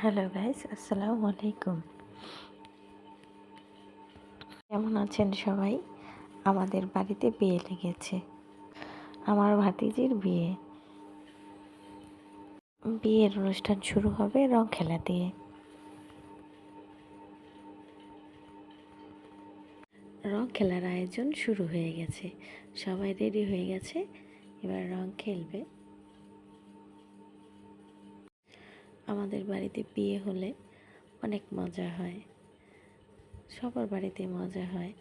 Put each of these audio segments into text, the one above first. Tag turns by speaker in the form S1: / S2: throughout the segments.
S1: Hello guys, আসসালামু আলাইকুম। কেমন আছেন সবাই? আমাদের বাড়িতে বিয়ে লেগেছে। আমার ভাতিজির বিয়ে। বিয়ের অনুষ্ঠান শুরু হবে রং খেলা দিয়ে। রং খেলার আয়োজন শুরু হয়ে গেছে। সবাই রেডি হয়ে গেছে, এবার রং খেলবে। আমাদের বাড়িতে বিয়ে হলে অনেক মজা হয়। সবার বাড়িতে মজা হয়।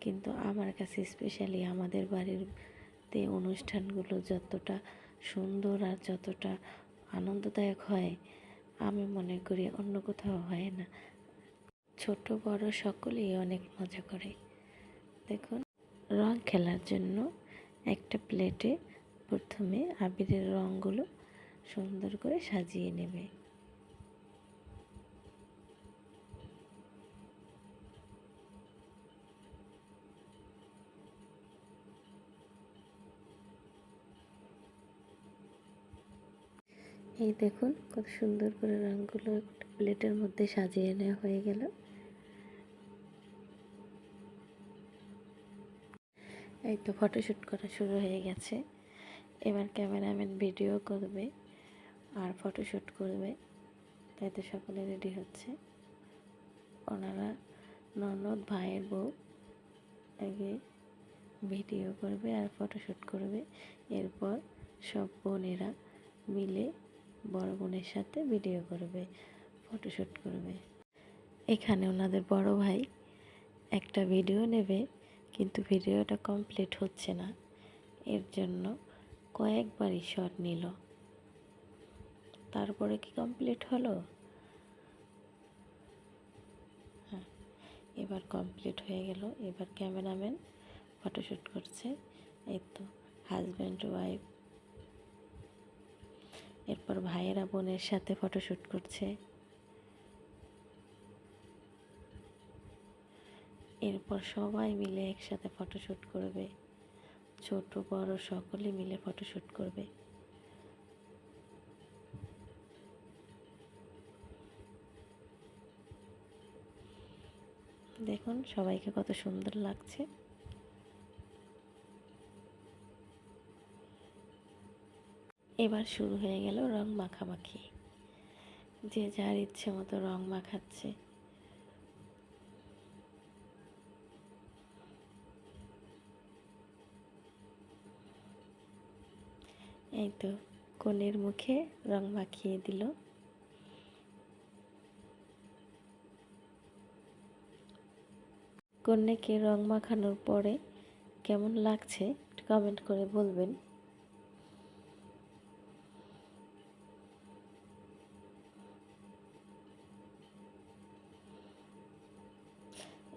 S1: কিন্তু আমার কাছে স্পেশালি আমাদের বাড়িরতে অনুষ্ঠানগুলো যতটা সুন্দর আর যতটা আনন্দদায়ক হয়, আমি মনে করি অন্য কোথাও হয় না। ছোট, বড় সকলেই অনেক মজা করে। দেখুন, রং খেলার জন্য একটা প্লেটে প্রথমে আবিরের রঙগুলো সুন্দর করে সাজিয়ে নেবে। এই দেখুন কত সুন্দর করে রঙগুলো একটা প্লেটের মধ্যে সাজিয়ে নেওয়া হয়ে গেল। এই তো ফটোশ্যুট করা শুরু হয়ে গেছে। এবার ক্যামেরাম্যান ভিডিও করবে। আর ফটোশ্যুট করবে। তাই তো সকলে রেডি হচ্ছে। ওনারা ননদ ভাইয়ের বউ। আগে ভিডিও করবে আর ফটোশ্যুট করবে। এরপর সব বোনেরা মিলে বড় বোনের সাথে ভিডিও করবে ফটোশ্যুট করবে। এখানে ওনাদের বড় ভাই একটা ভিডিও নেবে, কিন্তু ভিডিওটা কমপ্লিট হচ্ছে না। এর জন্য কয়েকবারই শট নিল। তারপরে কি কমপ্লিট হলো? হ্যাঁ এবার কমপ্লিট হয়ে গেল। এবার ক্যামেরাম্যান ফটোশ্যুট করছে। এই তো হাজব্যান্ড ওয়াইফ এরপর ভাইয়েরা, বোনের সাথে ফটোশ্যুট করছে। এরপর সবাই মিলে একসাথে ফটোশ্যুট করবে। ছোট, বড় সকলে মিলে ফটোশ্যুট করবে। দেখুন, সবাইকে কত সুন্দর লাগছে। এবার শুরু হয়ে গেল রং মাখামাখি। যে যার ইচ্ছে মতো রং মাখাচ্ছে। এই তো, কনের মুখে রং মাখিয়ে দিল। কন্যাকে রং মাখানোর পরে কেমন লাগছে একটু কমেন্ট করে বলবেন।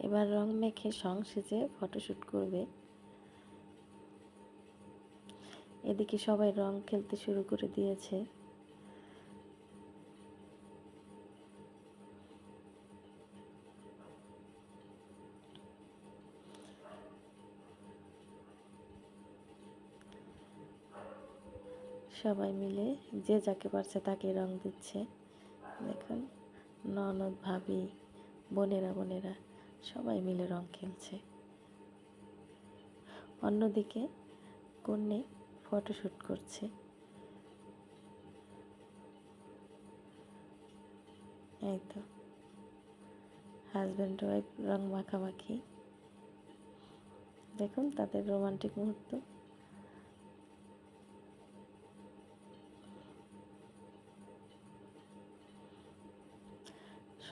S1: এবার রং মেখে সং সেজে ফটোশ্যুট করবে। এদিকে সবাই রং খেলতে শুরু করে দিয়েছে। সবাই মিলে যে যাকে পারছে তাকে রং দিচ্ছে। দেখুন, ননদ, ভাবি, বোনেরা বোনেরা সবাই মিলে রং খেলছে। অন্যদিকে কন্যে ফটোশ্যুট করছে। এই তো হাজব্যান্ড ওয়াইফ রং মাখামাখি। দেখুন, তাদের রোমান্টিক মুহূর্ত।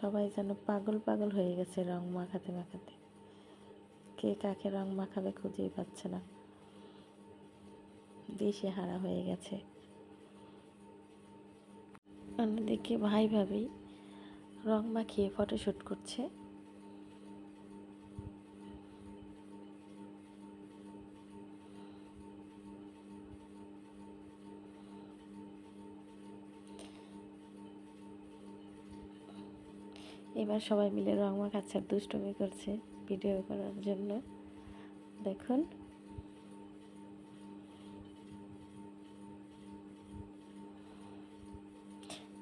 S1: সবাই যেন পাগল পাগল হয়ে গেছে রং মাখাতে মাখাতে। কে কাকে রং মাখাবে খুঁজেই পাচ্ছে না। দেশে হারা হয়ে গেছে। অন্যদিকে ভাই ভাবি রং মাখিয়ে ফটোশ্যুট করছে। এবার সবাই মিলে রং মাখাচ্ছে দুষ্টমি দুষ্টুমি করছে ভিডিও করার জন্য। দেখুন।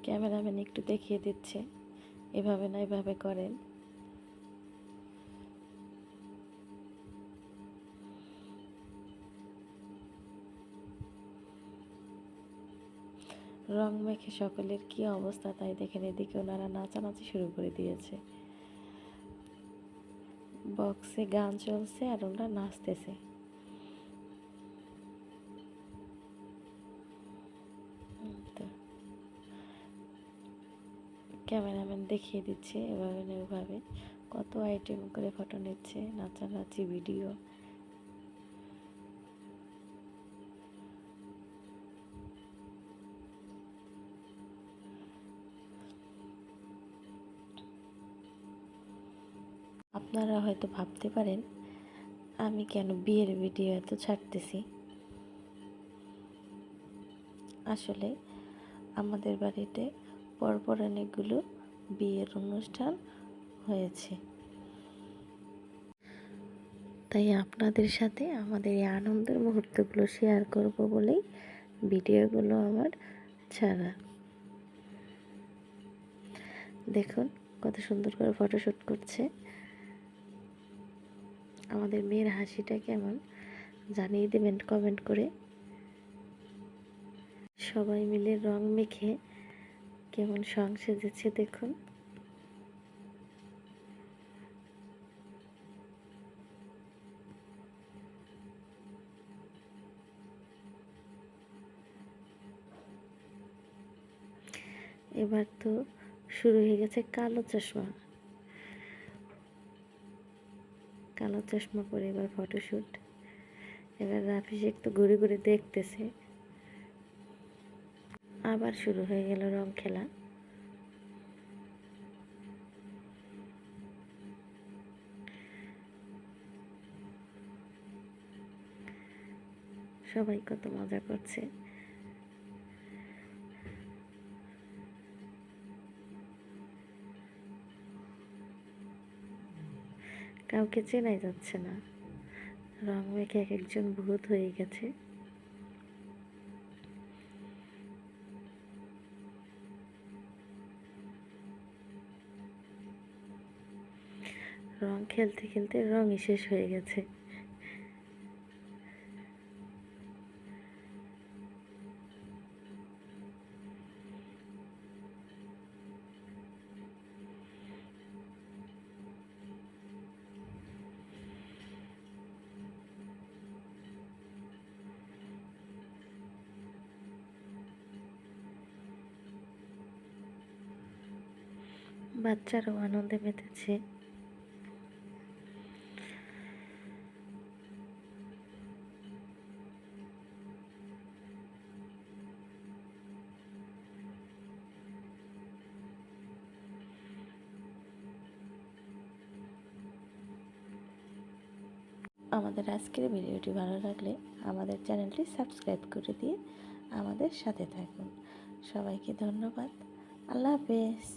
S1: ক্যামেরাম্যান একটু দেখিয়ে দিচ্ছে। এভাবে না এভাবে করেন। রং মেখে সকলের কি অবস্থা তাই দেখেন এদিকে ওনারা নাচানাচি শুরু করে দিয়েছে। বক্সে গান চলছে আর ওরা নাচতেছে। ক্যামেরাম্যান দেখিয়ে দিচ্ছে এভাবে ওভাবে। কত আইটেম করে ফটো নিচ্ছে, নাচানাচি ভিডিও আপনারা হয়তো ভাবতে পারেন, আমি কেন বিয়ের ভিডিও এত ছাড়তেছি? আসলে আমাদের বাড়িতে পরপর অনেকগুলো বিয়ের অনুষ্ঠান হয়েছে। তাই আপনাদের সাথে আমাদের এই আনন্দের মুহূর্তগুলো শেয়ার করব বলেই ভিডিওগুলো আমার ছাড়া। দেখুন কত সুন্দর করে ফটোশ্যুট করছে। আমাদের মেয়ের হাসিটা কেমন জানিয়ে দেবেন কমেন্ট করে। সবাই মিলে রং মেখে কেমন সং সেজেছে দেখুন। এবার তো শুরু হয়ে গেছে কালো চশমা। কালো চশমা পরে এবার ফটোশ্যুট এবার রাফিজ একটু ঘুরে ঘুরে দেখতেছে। আবার শুরু হয়ে গেল রং খেলা। সবাই কত মজা করছে। কাউকে চেনাই যাচ্ছে না। রং মেখে এক একজন ভূত হয়ে গেছে। রং খেলতে খেলতে রঙই শেষ হয়ে গেছে। বাচ্চারাও আনন্দে মেতেছে। আমাদের আজকের ভিডিওটি ভালো লাগলে আমাদের চ্যানেলটি সাবস্ক্রাইব করে দিয়ে আমাদের সাথে থাকুন। সবাইকে ধন্যবাদ। আল্লাহ হাফেজ।